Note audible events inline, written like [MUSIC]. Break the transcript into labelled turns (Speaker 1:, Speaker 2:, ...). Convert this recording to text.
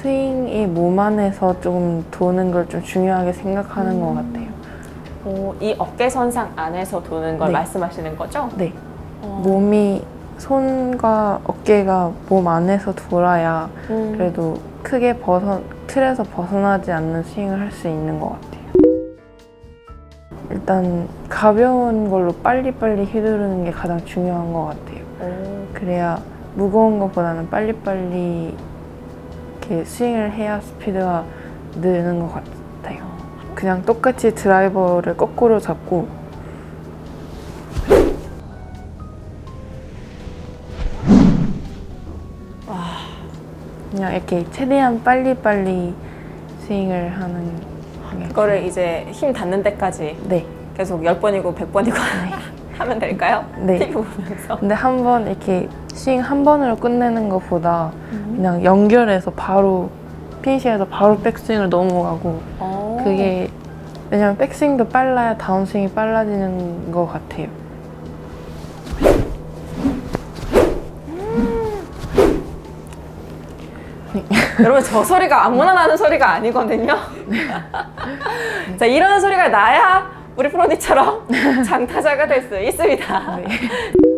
Speaker 1: 스윙이 몸 안에서 좀 도는 걸 좀 중요하게 생각하는 것 같아요.
Speaker 2: 오, 이 어깨 선상 안에서 도는 걸
Speaker 1: 네.
Speaker 2: 말씀하시는 거죠?
Speaker 1: 네.
Speaker 2: 어.
Speaker 1: 몸이 손과 어깨가 몸 안에서 돌아야
Speaker 2: 음.
Speaker 1: 그래도 크게 벗어 틀에서 벗어나지 않는 스윙을 할 수 있는 것 같아요. 일단 가벼운 걸로 빨리빨리 휘두르는 게 가장 중요한 것 같아요.
Speaker 2: 오.
Speaker 1: 그래야 무거운 것보다는 빨리빨리 이렇게 스윙을 해야 스피드가 느는 것 같아요. 그냥 똑같이 드라이버를 거꾸로 잡고 그냥 이렇게 최대한 빨리빨리 스윙을 하는 게
Speaker 2: 그거를 이제 힘 닿는 데까지
Speaker 1: 네.
Speaker 2: 계속 10번이고 100번이고 [LAUGHS] 하면 될까요?
Speaker 1: 네. [LAUGHS]
Speaker 2: TV 보면서.
Speaker 1: 근데 한 번 이렇게 스윙 한 번으로 끝내는 것보다 그냥 연결해서 바로 피니시에서 바로 백스윙을 넘어가고
Speaker 2: 어.
Speaker 1: 그게 왜냐면 백스윙도 빨라야 다운스윙이 빨라지는 것 같아요.
Speaker 2: 여러분 저 소리가 아무나 나는 소리가 아니거든요. [LAUGHS] 자 이런 소리가 나야 우리 프로디처럼 장타자가 될 수 있습니다.
Speaker 1: 네. [LAUGHS]